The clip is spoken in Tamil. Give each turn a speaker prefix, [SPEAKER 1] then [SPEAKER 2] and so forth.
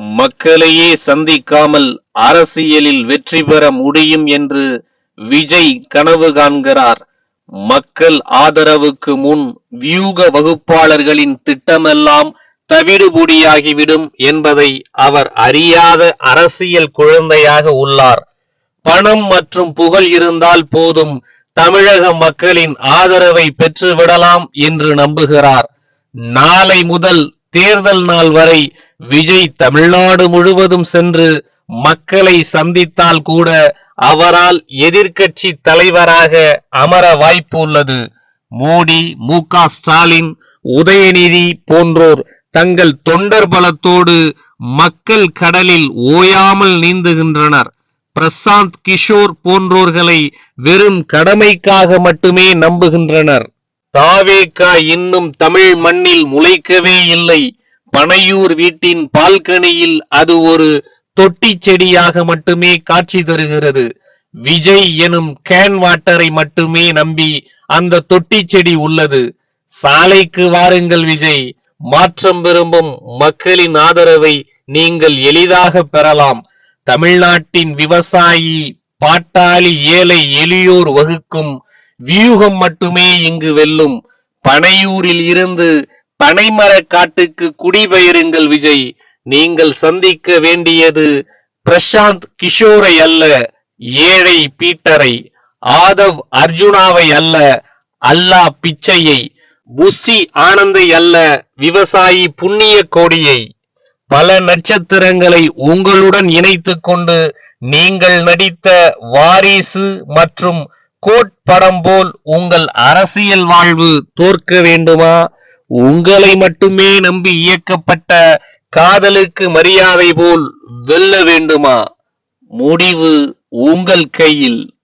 [SPEAKER 1] மக்களையே சந்திக்காமல் அரசியலில் வெற்றி பெற முடியும் என்று விஜய் கனவு காண்கிறார். மக்கள் ஆதரவுக்கு முன் வியூக வகுப்பாளர்களின் திட்டமெல்லாம் தவிடுபொடியாகிவிடும் என்பதை அவர் அறியாத அரசியல் குழந்தையாக உள்ளார். பணம் மற்றும் புகழ் இருந்தால் போதும் தமிழக மக்களின் ஆதரவை பெற்றுவிடலாம் என்று நம்புகிறார். நாளை முதல் தேர்தல் நாள் வரை விஜய் தமிழ்நாடு முழுவதும் சென்று மக்களை சந்தித்தால் கூட அவரால் எதிர்க்கட்சி தலைவராக அமர வாய்ப்பு உள்ளது. மோடி மு ஸ்டாலின் உதயநிதி போன்றோர் தங்கள் தொண்டர் பலத்தோடு மக்கள் கடலில் ஓயாமல் நீந்துகின்றனர். பிரசாந்த் கிஷோர் போன்றோர்களை வெறும் கடமைக்காக மட்டுமே நம்புகின்றனர். தாவேக்கா இன்னும் தமிழ் மண்ணில் முளைக்கவே இல்லை. பனையூர் வீட்டின் பால்கனியில் அது ஒரு தொட்டி செடியாக மட்டுமே காட்சி தருகிறது. விஜய் எனும் கேன் வாட்டரை மட்டுமே நம்பி அந்த தொட்டி செடி உள்ளது. சாலைக்கு வாருங்கள் விஜய். மாற்றம் விரும்பும் மக்களின் ஆதரவை நீங்கள் எளிதாக பெறலாம். தமிழ்நாட்டின் விவசாயி பாட்டாளி ஏழை எளியோர் வகுக்கும் வியூகம் மட்டுமே இங்கு வெல்லும். பனையூரில் இருந்து பனைமரக் காட்டுக்கு குடிபெயருங்கள் விஜய். நீங்கள் சந்திக்க வேண்டியது பிரசாந்த் கிஷோரை அல்ல ஏழை பீட்டரை. ஆதவ் அர்ஜுனாவை அல்ல அல்லா பிச்சையை. புஷி ஆனந்தை அல்ல விவசாயி புண்ணிய கோடியை. பல நட்சத்திரங்களை உங்களுடன் இணைத்து கொண்டு நீங்கள் நடித்த வாரிசு மற்றும் கோட் படம் போல் உங்கள் அரசியல் வாழ்வு தோற்க வேண்டுமா? உங்களை மட்டுமே நம்பி இயக்கப்பட்ட காதலுக்கு மரியாதை போல் வெல்ல வேண்டுமா? முடிவு உங்கள் கையில்.